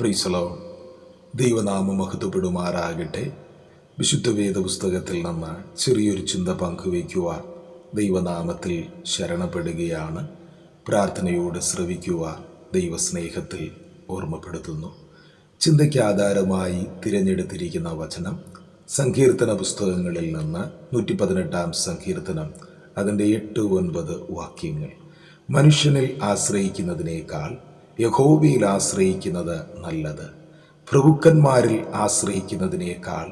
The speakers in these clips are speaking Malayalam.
പ്രീസലോ ദൈവനാമം മഹത്വപ്പെടുമാറാകട്ടെ. വിശുദ്ധ വേദപുസ്തകത്തിൽ നിന്ന് ചെറിയൊരു ചിന്ത പങ്കുവയ്ക്കുവാൻ ദൈവനാമത്തിൽ ശരണപ്പെടുകയാണ്. പ്രാർത്ഥനയോട് ശ്രവിക്കുവാൻ ദൈവസ്നേഹത്തിൽ ഓർമ്മപ്പെടുത്തുന്നു. ചിന്തയ്ക്ക് ആധാരമായി തിരഞ്ഞെടുത്തിരിക്കുന്ന വചനം സങ്കീർത്തന പുസ്തകങ്ങളിൽ നിന്ന് നൂറ്റി പതിനെട്ടാം സങ്കീർത്തനം അതിന്റെ എട്ട് ഒൻപത് വാക്യങ്ങൾ. മനുഷ്യനിൽ ആശ്രയിക്കുന്നതിനേക്കാൾ യഹോവയിൽ ആശ്രയിക്കുന്നത് നല്ലത്. പ്രഭുക്കന്മാരിൽ ആശ്രയിക്കുന്നതിനേക്കാൾ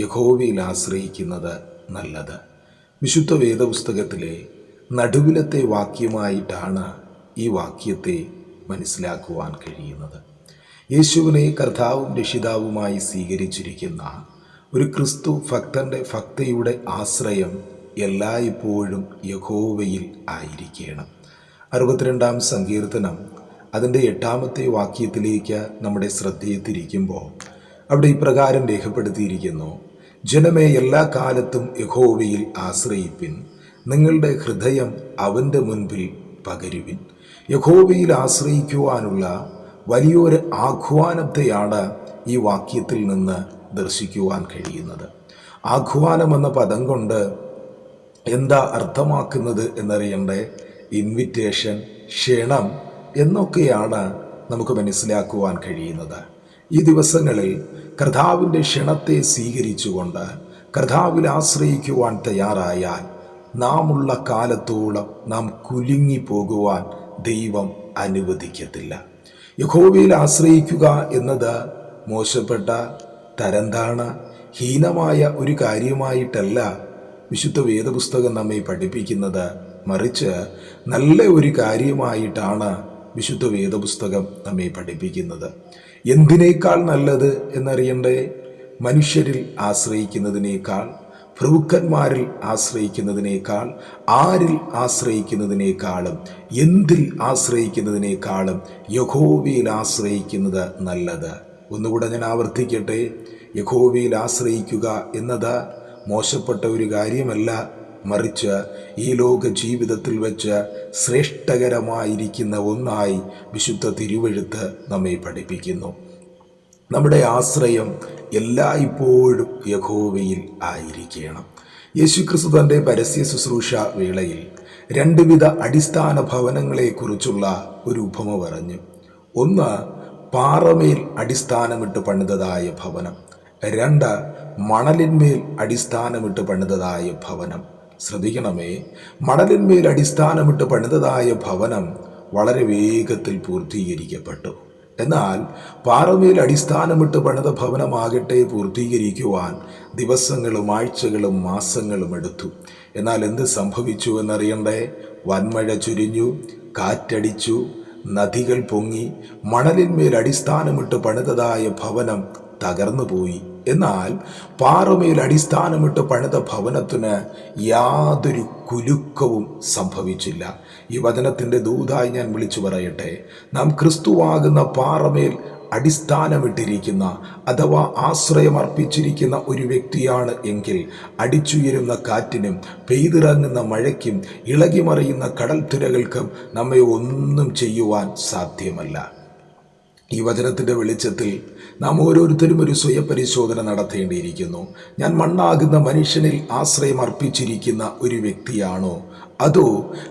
യഹോവയിൽ ആശ്രയിക്കുന്നത് നല്ലത്. വിശുദ്ധ വേദപുസ്തകത്തിലെ നടുവിലത്തെ വാക്യമായിട്ടാണ് ഈ വാക്യത്തെ മനസ്സിലാക്കുവാൻ കഴിയുന്നത്. യേശുവിനെ കർത്താവും രക്ഷിതാവുമായി സ്വീകരിച്ചിരിക്കുന്ന ഒരു ക്രിസ്തു ഭക്തന്റെ ഭക്തയുടെ ആശ്രയം എല്ലായ്പ്പോഴും യഹോവയിൽ ആയിരിക്കണം. അറുപത്തിരണ്ടാം സങ്കീർത്തനം അതിന്റെ എട്ടാമത്തെ വാക്യത്തിലേക്ക് നമ്മുടെ ശ്രദ്ധയെ തിരിക്കുമ്പോൾ അവിടെ ഇപ്രകാരം രേഖപ്പെടുത്തിയിരിക്കുന്നു. ജനമേ എല്ലാ കാലത്തും യഹോവയിൽ ആശ്രയിപ്പിൻ. നിങ്ങളുടെ ഹൃദയം അവന്റെ മുൻപിൽ പകരുവിൻ. യഹോവയിൽ ആശ്രയിക്കുവാനുള്ള വലിയൊരു ആഹ്വാനത്തെയാണ് ഈ വാക്യത്തിൽ നിന്ന് ദർശിക്കുവാൻ കഴിയുന്നത്. ആഹ്വാനം എന്ന പദം കൊണ്ട് എന്താ അർത്ഥമാക്കുന്നത് എന്നറിയണ്ടേ? ഇൻവിറ്റേഷൻ ക്ഷണം എന്നൊക്കെയാണ് നമുക്ക് മനസ്സിലാക്കുവാൻ കഴിയുന്നത്. ഈ ദിവസങ്ങളിൽ കർത്താവിന്റെ ക്ഷണത്തെ സ്വീകരിച്ചുകൊണ്ട് കർത്താവിൽ ആശ്രയിക്കുവാൻ തയ്യാറായാൽ നാം ഉള്ള കാലത്തോളം നാം കുലുങ്ങി പോകുവാൻ ദൈവം അനുവദിക്കത്തില്ല. യഹോവയിൽ ആശ്രയിക്കുക എന്നത് മോശപ്പെട്ട തരംതാണ ഹീനമായ ഒരു കാര്യമായിട്ടല്ല വിശുദ്ധ വേദപുസ്തകം നമ്മെ പഠിപ്പിക്കുന്നത്. മറിച്ച് നല്ല ഒരു കാര്യമായിട്ടാണ് വിശുദ്ധ വേദപുസ്തകം നമ്മെ പഠിപ്പിക്കുന്നത്. എന്തിനേക്കാൾ നല്ലത് എന്നറിയണ്ടേ? മനുഷ്യരിൽ ആശ്രയിക്കുന്നതിനേക്കാൾ പ്രഭുക്കന്മാരിൽ ആശ്രയിക്കുന്നതിനേക്കാൾ ആരിൽ ആശ്രയിക്കുന്നതിനേക്കാളും എന്തിൽ ആശ്രയിക്കുന്നതിനേക്കാളും യഹോവയിൽ ആശ്രയിക്കുന്നത് നല്ലത്. ഒന്നുകൂടെ ഞാൻ ആവർത്തിക്കട്ടെ. യഹോവയിൽ ആശ്രയിക്കുക എന്നത് മോശപ്പെട്ട ഒരു കാര്യമല്ല. മറിച്ച് ഈ ലോക ജീവിതത്തിൽ വെച്ച് ശ്രേഷ്ഠകരമായിരിക്കുന്ന ഒന്നായി വിശുദ്ധ തിരുവഴുത്ത് നമ്മെ പഠിപ്പിക്കുന്നു. നമ്മുടെ ആശ്രയം എല്ലായ്പ്പോഴും യഹോവയിൽ ആയിരിക്കണം. യേശുക്രിസ്തു തന്റെ പരസ്യ ശുശ്രൂഷ വേളയിൽ രണ്ടുവിധ അടിസ്ഥാന ഭവനങ്ങളെക്കുറിച്ചുള്ള ഒരു ഉപമ പറഞ്ഞു. ഒന്ന് പാറമേൽ അടിസ്ഥാനമിട്ട് പണിതതായ ഭവനം. രണ്ട് മണലിന്മേൽ അടിസ്ഥാനമിട്ട് പണിതതായ ഭവനം. ശ്രദ്ധിക്കണമേ. മണലിന്മേൽ അടിസ്ഥാനമിട്ട് പണിതതായ ഭവനം വളരെ വേഗത്തിൽ പൂർത്തീകരിക്കപ്പെട്ടു. എന്നാൽ പാറമേൽ അടിസ്ഥാനമിട്ട് പണിത ഭവനമാകട്ടെ പൂർത്തീകരിക്കുവാൻ ദിവസങ്ങളും ആഴ്ചകളും മാസങ്ങളും എടുത്തു. എന്നാൽ എന്ത് സംഭവിച്ചു എന്നറിയണ്ടേ? വൻമഴ ചുരിഞ്ഞു കാറ്റടിച്ചു നദികൾ പൊങ്ങി മണലിന്മേൽ അടിസ്ഥാനമിട്ട് പണിതതായ ഭവനം തകർന്നുപോയി. എന്നാൽ പാറമേൽ അടിസ്ഥാനമിട്ട് പണിത ഭവനത്തിന് യാതൊരു കുലുക്കവും സംഭവിച്ചില്ല. ഈ വചനത്തിന്റെ ദൂതായി ഞാൻ വിളിച്ചു പറയട്ടെ. നാം ക്രിസ്തുവാകുന്ന പാറമേൽ അടിസ്ഥാനമിട്ടിരിക്കുന്ന അഥവാ ആശ്രയം അർപ്പിച്ചിരിക്കുന്ന ഒരു വ്യക്തിയാണ് എങ്കിൽ അടിച്ചുയരുന്ന കാറ്റിനും പെയ്തിറങ്ങുന്ന മഴയ്ക്കും ഇളകിമറിയുന്ന കടൽ തിരകൾക്കും നമ്മെ ഒന്നും ചെയ്യുവാൻ സാധ്യമല്ല. ഈ വചനത്തിന്റെ വെളിച്ചത്തിൽ നാം ഓരോരുത്തരും ഒരു സ്വയപരിശോധന നടത്തേണ്ടിയിരിക്കുന്നു. ഞാൻ മണ്ണാകുന്ന മനുഷ്യനിൽ ആശ്രയം അർപ്പിച്ചിരിക്കുന്ന ഒരു വ്യക്തിയാണോ? അതോ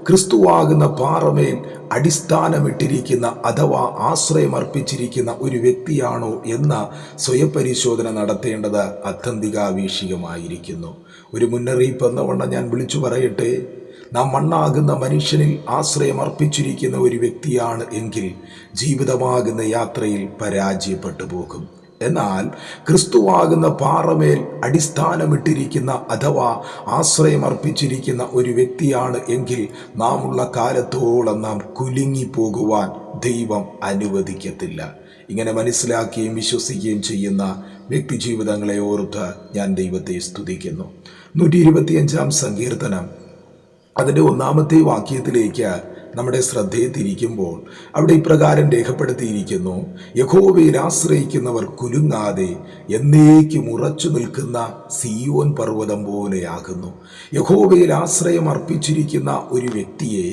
ക്രിസ്തുവാകുന്ന പാറമേൽ അടിസ്ഥാനമിട്ടിരിക്കുന്ന അഥവാ ആശ്രയം അർപ്പിച്ചിരിക്കുന്ന ഒരു വ്യക്തിയാണോ എന്ന സ്വയപരിശോധന നടത്തേണ്ടത് അത്യന്തികാവീക്ഷികമായിരിക്കുന്നു ഒരു മുന്നറിയിപ്പ് എന്നവണ്ണം ഞാൻ വിളിച്ചു പറയട്ടെ? നാം മണ്ണാകുന്ന മനുഷ്യനിൽ ആശ്രയം അർപ്പിച്ചിരിക്കുന്ന ഒരു വ്യക്തിയാണ് എങ്കിൽ ജീവിതമാകുന്ന യാത്രയിൽ പരാജയപ്പെട്ടു പോകും. എന്നാൽ ക്രിസ്തുവാകുന്ന പാറമേൽ അടിസ്ഥാനമിട്ടിരിക്കുന്ന അഥവാ ആശ്രയം അർപ്പിച്ചിരിക്കുന്ന ഒരു വ്യക്തിയാണ് എങ്കിൽ നാം ഉള്ള കാലത്തോളം നാം കുലുങ്ങി പോകുവാൻ ദൈവം അനുവദിക്കത്തില്ല. ഇങ്ങനെ മനസ്സിലാക്കുകയും വിശ്വസിക്കുകയും ചെയ്യുന്ന വ്യക്തി ജീവിതങ്ങളെ ഓർത്ത് ഞാൻ ദൈവത്തെ സ്തുതിക്കുന്നു. നൂറ്റി ഇരുപത്തിയഞ്ചാം സങ്കീർത്തനം. അതിന്റെ ഒന്നാമത്തെ വാക്യത്തിലേക്ക് നമ്മുടെ ശ്രദ്ധയെ തിരിക്കുമ്പോൾ അവിടെ ഇപ്രകാരം രേഖപ്പെടുത്തിയിരിക്കുന്നു യഹോവയിൽ ആശ്രയിക്കുന്നവർ കുലുങ്ങാതെ എന്നേക്കും ഉറച്ചു നിൽക്കുന്ന സിയോൻ പർവതം പോലെയാകുന്നു. യഹോവയിൽ ആശ്രയം അർപ്പിച്ചിരിക്കുന്ന ഒരു വ്യക്തിയെ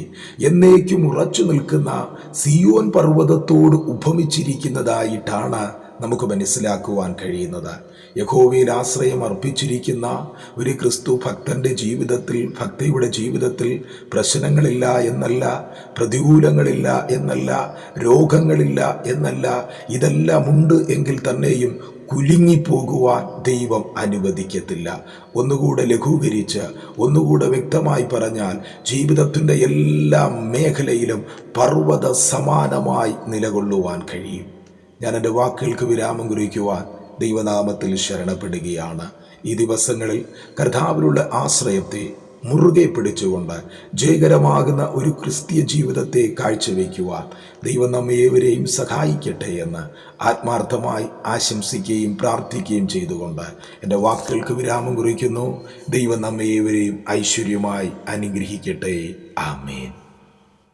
എന്നേക്കും ഉറച്ചു നിൽക്കുന്ന സിയോൻ പർവതത്തോട് ഉപമിച്ചിരിക്കുന്നതായിട്ടാണ് നമുക്ക് മനസ്സിലാക്കുവാൻ കഴിയുന്നത്. യഹോവയിൽ ആശ്രയം അർപ്പിച്ചിരിക്കുന്ന ഒരു ക്രിസ്തു ഭക്തന്റെ ജീവിതത്തിൽ ഭക്തിയുടെ ജീവിതത്തിൽ പ്രശ്നങ്ങളില്ല എന്നല്ല പ്രതികൂലങ്ങളില്ല എന്നല്ല രോഗങ്ങളില്ല എന്നല്ല ഇതെല്ലാം ഉണ്ട് എങ്കിൽ തന്നെയും കുലുങ്ങിപ്പോകുവാൻ ദൈവം അനുവദിക്കത്തില്ല. ഒന്നുകൂടെ ലഘൂകരിച്ച് ഒന്നുകൂടെ വ്യക്തമായി പറഞ്ഞാൽ ജീവിതത്തിന്റെ എല്ലാ മേഖലയിലും പർവത സമാനമായി നിലകൊള്ളുവാൻ കഴിയും. ഞാൻ എന്റെ വാക്കുകൾക്ക് വിരാമം കുറിക്കുവാൻ ദൈവനാമത്തിൽ ശരണപ്പെടുകയാണ്. ഈ ദിവസങ്ങളിൽ കർത്താവിലുള്ള ആശ്രയത്തെ മുറുകെ പിടിച്ചുകൊണ്ട് ജയകരമാകുന്ന ഒരു ക്രിസ്തീയ ജീവിതത്തെ കാഴ്ചവെക്കുവാൻ ദൈവം നമ്മേവരെയും സഹായിക്കട്ടെ എന്ന് ആത്മാർത്ഥമായി ആശംസിക്കുകയും പ്രാർത്ഥിക്കുകയും ചെയ്തുകൊണ്ട് എന്റെ വാക്കുകൾക്ക് വിരാമം കുറിക്കുന്നു. ദൈവം നമ്മേവരെയും ഐശ്വര്യമായി അനുഗ്രഹിക്കട്ടെ. ആമേൻ.